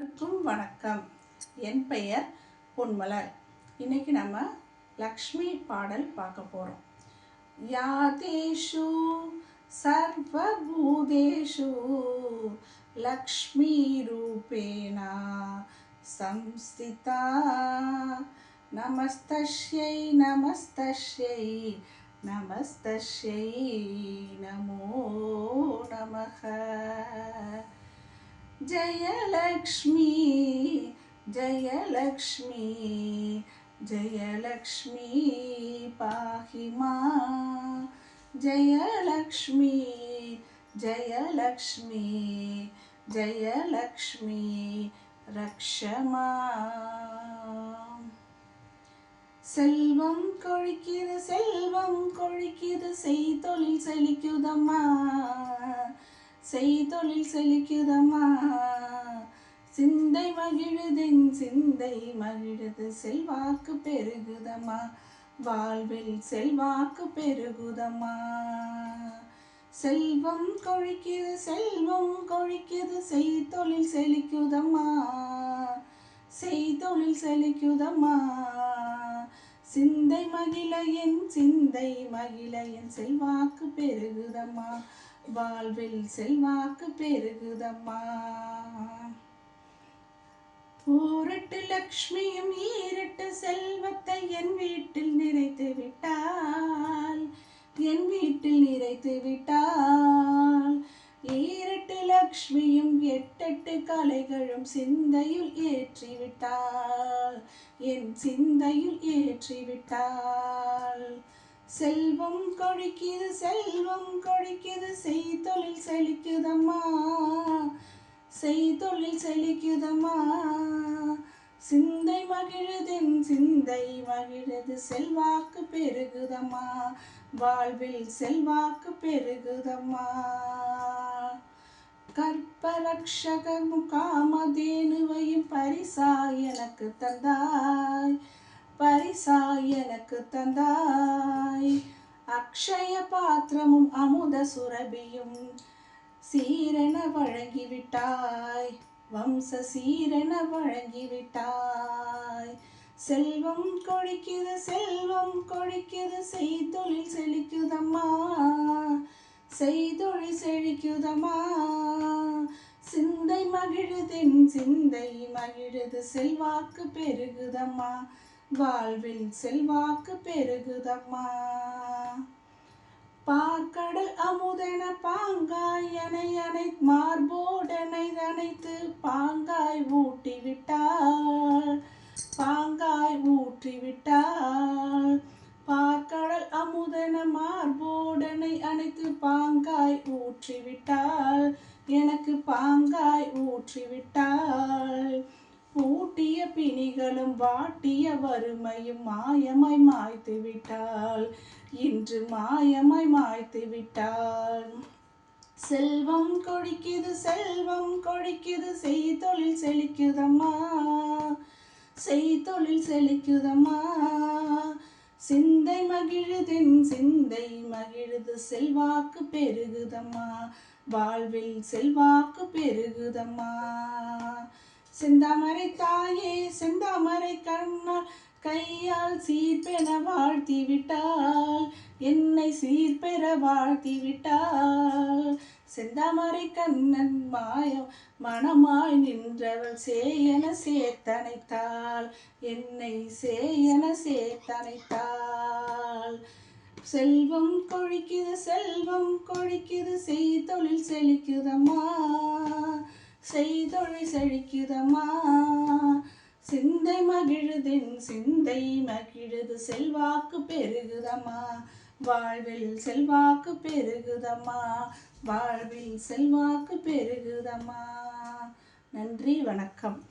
அனைவருக்கும் வணக்கம். என் பெயர் பொன்மலர். இன்னைக்கு நம்ம லக்ஷ்மி பாடல் பார்க்க போகிறோம் யாதேஷு சர்வபூதேஷு லக்ஷ்மி ரூபேணா சம்ஸ்திதா. நமஸ்தஸ்யை நமஸ்தஸ்யை நமஸ்தஸ்யை நமோ நமக. జయలక్ష్మి జయలక్ష్మి జయలక్ష్మి పాహి మా జయలక్ష్మి జయలక్ష్మి జయలక్ష్మి ரக்ஷமா செல்வம் கொழிக்கிது செல்வம் கொழிக்கிது செய்தொழில் செழிக்குதம்மா செய்தொழில் செழிக்குதம்மா. சிந்தை மகிழுதென் சிந்தை மகிழுது செல்வாக்கு பெருகுதம்மா. வாழ்வில் செல்வாக்கு பெருகுதம்மா. செல்வம் கொழிக்குது செல்வம் கொழிக்குது செய்தொழில் செழிக்குதம்மா. செய்தொழில் செழிக்குதம்மா. சிந்தை மகிழ என் சிந்தை மகிழ என் செல்வாக்கு பெருகுதம்மா. வாழ்வில் செல்வாக்கு பெருகுதம்மா. போரட்டு லக்ஷ்மியும் ஈரட்டு செல்வத்தை என் வீட்டில் நிறைத்து விட்டாள். என் வீட்டில் நிறைத்து விட்டாள். ஈரட்டு லக்ஷ்மியும் எட்டெட்டு கலைகளும் சிந்தையில் ஏற்றிவிட்டாள். என் சிந்தையில் ஏற்றி விட்டாள் செல்வம் கொழிக்குது செல்வம் கொழிக்குது செய்தொழில் செழிக்குதம்மா. செய்தொழில் செழிக்குதம்மா. சிந்தை மகிழுதென் சிந்தை மகிழுது செல்வாக்கு பெருகுதம்மா. வாழ்வில் செல்வாக்கு பெருகுதம்மா. கற்பரக்ஷக காமதேனுவையும் பரிசா எனக்கு தந்தாய். பரிசா எனக்கு தந்தாய். அக்ஷய பாத்திரமும் அமுத சுரபியும் சீரென வழங்கிவிட்டாய். வம்ச சீரென வழங்கிவிட்டாய். செல்வம் கொழிக்குது செல்வம் கொழிக்குது செய்தொழில் செழிக்குதம்மா. செய்தொழில் செழிக்குதம்மா. சிந்தை மகிழுதென் சிந்தை மகிழுது செல்வாக்கு பெருகுதம்மா. வாழ்வில் செல்வாக்கு பெருகுதம்மா. பார்க்கடல் அமுதென பாங்காய் அணை அணை மார்போடனை அணைத்து பாங்காய் ஊட்டி விட்டாள். பாங்காய் ஊற்றி விட்டாள். பார்க்கடல் அமுதன மார்போடனை அணைத்து பாங்காய் ஊற்றி விட்டாள். எனக்கு பாங்காய் ஊற்றி விட்டாள் பூட்டிய பிணிகளும் வாட்டிய வறுமையும் மாயமாய் மாய்த்து விட்டாள். இன்று மாயமாய் மாய்த்து விட்டாள். செல்வம் கொழிக்குது செல்வம் கொழிக்குது செய்தொழில் செழிக்குதம்மா. செய்தொழில் செழிக்குதம்மா. சிந்தை மகிழுதென் சிந்தை மகிழுது செல்வாக்கு பெருகுதம்மா. வாழ்வில் செல்வாக்கு பெருகுதம்மா. செந்தாமரை தாயே செந்தாமரை கண்ணால் கையால் சீர்பெற வாழ்த்தி விட்டாள் என்னை சீர்பெற வாழ்த்தி விட்டாள் செந்தாமரை கண்ணன் மாயம் மனமாய் நின்றவள் சேயன சேர்த்தனைத்தாள் என்னை சேயன சேர்த்தனைத்தாள் செல்வம் கொழிக்குது செல்வம் கொழிக்குது செய்தொழில் செழிக்குதம்மா. செய்தொழில் செழிக்குதம்மா. சிந்தை மகிழுதின் சிந்தை மகிழுது செல்வாக்கு பெருகுதம்மா. வாழ்வில் செல்வாக்கு பெருகுதம்மா. வாழ்வில் செல்வாக்கு பெருகுதம்மா. நன்றி வணக்கம்.